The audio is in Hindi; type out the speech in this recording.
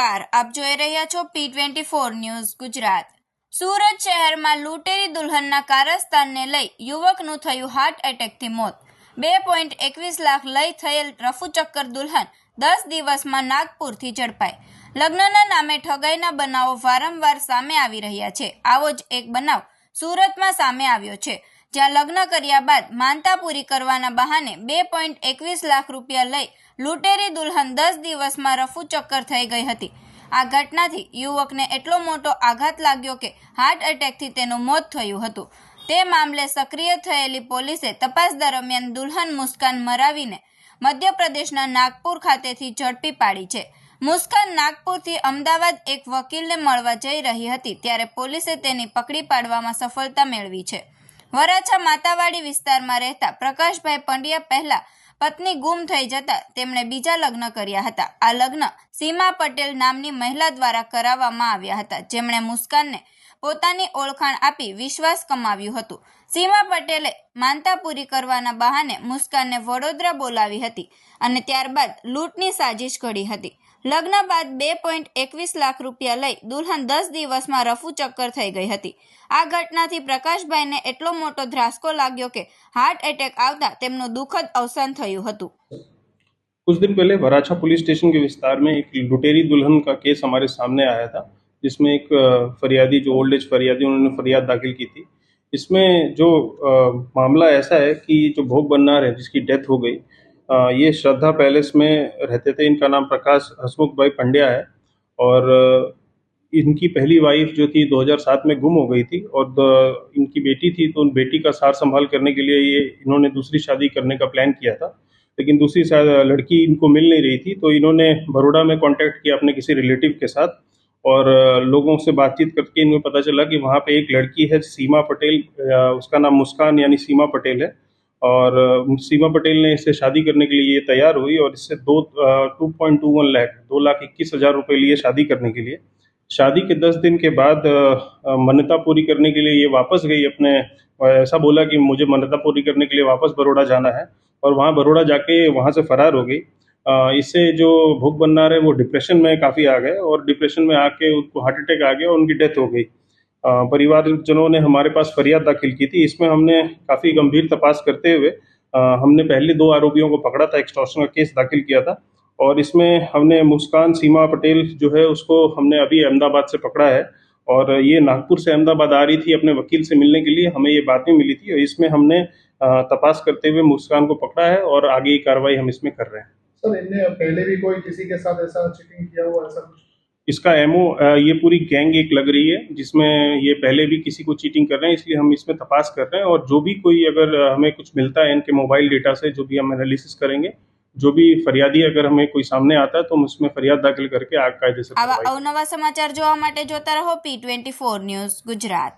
નમસ્કાર. આપ જોઈ રહ્યા છો P twenty four news Gujarat. Surat શહેરમાં લૂંટેરી દુલ્હનના કારસ્તાનને લઈ યુવકનું થયું હાર્ટ એટેકથી મોત. બે પોઈન્ટ એકવીસ લાખ લઈ થયેલ રફુચક્કર દુલ્હન દસ દિવસમાં નાગપુરથી ઝડપાઈ. લગ્નના નામે ઠગાઈના બનાવો વારંવાર સામે આવી રહ્યા છે. આવો જ એક બનાવ સુરતમાં સામે આવ્યો છે. જ્યાં લગ્ન કર્યા બાદ માનતા પૂરી કરવાના બહાને બે પોઈન્ટ એકવીસ લાખ રૂપિયા લઈ લૂંટેરી દુલ્હન દસ દિવસમાં રફુ ચક્કર થઈ ગઈ હતી. આ ઘટનાથી યુવકને એટલો મોટો આઘાત લાગ્યો કે હાર્ટ એટેકથી તેનું મોત થયું હતું. તે મામલે સક્રિય થયેલી પોલીસે તપાસ દરમિયાન દુલ્હન મુસ્કાન મરાવીને મધ્યપ્રદેશના નાગપુર ખાતેથી ઝડપી પાડી છે. મુસ્કાન નાગપુરથી અમદાવાદ એક વકીલને મળવા જઈ રહી હતી, ત્યારે પોલીસે તેની પકડી પાડવામાં સફળતા મેળવી છે. વરાછા માતાવાડી વિસ્તારમાં રહેતા પ્રકાશભાઈ પંડ્યા પહેલા પત્ની ગુમ થઈ જતા તેમણે બીજા લગ્ન કર્યા હતા. આ લગ્ન સીમા પટેલ નામની મહિલા દ્વારા કરાવવામાં આવ્યા હતા. જેમણે મુસ્કાનને પોતાની ઓળખાણ આપી વિશ્વાસ કમાવ્યું હતું સીમા પટેલે માનતા પૂરી કરવાના બહાને મુસ્કાનને વડોદરા બોલાવી હતી અને ત્યારબાદ લૂંટની સાજિશ ઘડી હતી લગ્ન બાદ બે પોઈન્ટ એકવીસ લાખ રૂપિયા લઈ દુલ્હન દસ દિવસમાં રફુ ચક્કર થઈ ગઈ હતી આ ઘટનાથી પ્રકાશભાઈને એટલો મોટો ધ્રાસકો લાગ્યો કે હાર્ટ એટેક આવતા તેમનું દુઃખદ અવસાન થયું હતું कुछ दिन पहले वराछा पुलिस स्टेशन के विस्तार में एक लुटेरी दुल्हन का केस हमारे सामने आया था जिसमें एक फरियादी जो ओल्ड एज फरियादी उन्होंने फरियाद दाखिल की थी। इसमें जो अ, मामला ऐसा है कि जो भोग बननार है जिसकी डेथ हो गई अ, ये श्रद्धा पैलेस में रहते थे। इनका नाम प्रकाश हसमुख भाई पंड्या है और इनकी पहली वाइफ जो थी 2007 में गुम हो गई थी और इनकी बेटी थी तो उन बेटी का सार संभाल करने के लिए ये इन्होंने दूसरी शादी करने का प्लान किया था। लेकिन दूसरी लड़की इनको मिल नहीं रही थी तो इन्होंने बड़ोड़ा में कांटेक्ट किया अपने किसी रिलेटिव के साथ। और लोगों से बातचीत करके इनमें पता चला कि वहाँ पे एक लड़की है, सीमा पटेल उसका नाम मुस्कान यानी सीमा पटेल है। और सीमा पटेल ने इससे शादी करने के लिए तैयार हुई और इससे दो two point two one lakh, दो लाख इक्कीस हज़ार रुपये लिए शादी करने के लिए। शादी के दस दिन के बाद मान्यता पूरी करने के लिए ये वापस गई अपने ऐसा बोला कि मुझे मान्यता पूरी करने के लिए वापस बड़ोड़ा जाना है। और वहाँ बड़ोड़ा जाके वहाँ से फरार हो गई। इससे जो भूख बननार है, वो डिप्रेशन में काफ़ी आ गए और डिप्रेशन में आके उनको हार्ट अटैक आ गया और उनकी डेथ हो गई। परिवारजनों ने हमारे पास फरियाद दाखिल की थी। इसमें हमने काफ़ी गंभीर तपास करते हुए हमने पहले दो आरोपियों को पकड़ा था एक्सटॉर्शन का केस दाखिल किया था और इसमें हमने मुस्कान सीमा पटेल जो है, उसको हमने अभी अहमदाबाद से पकड़ा है और ये नागपुर से अहमदाबाद आ रही थी अपने वकील से मिलने के लिए। हमें ये बातें मिली थी और इसमें हमने तपास करते हुए मुस्कान को पकड़ा है और आगे की कार्रवाई हम इसमें कर रहे हैं। सर इनने पहले भी कोई किसी के साथ ऐसा चीटिंग किया हुआ ऐसा कुछ इसका एमओ ये पूरी गैंग एक लग रही है जिसमें ये पहले भी किसी को चीटिंग कर रहे हैं इसलिए हम इसमें तपास कर रहे हैं और जो भी कोई अगर अ, हमें कुछ मिलता है इनके मोबाइल डेटा से जो भी हम एनालिसिस करेंगे जो भी फरियादी अगर हमें कोई सामने आता है तो हम उसमें फरियाद दाखिल करके आग कायदे से આવા कार्रवाई અવનવા સમાચાર જોવા માટે જોતા રહો P twenty four news Gujarat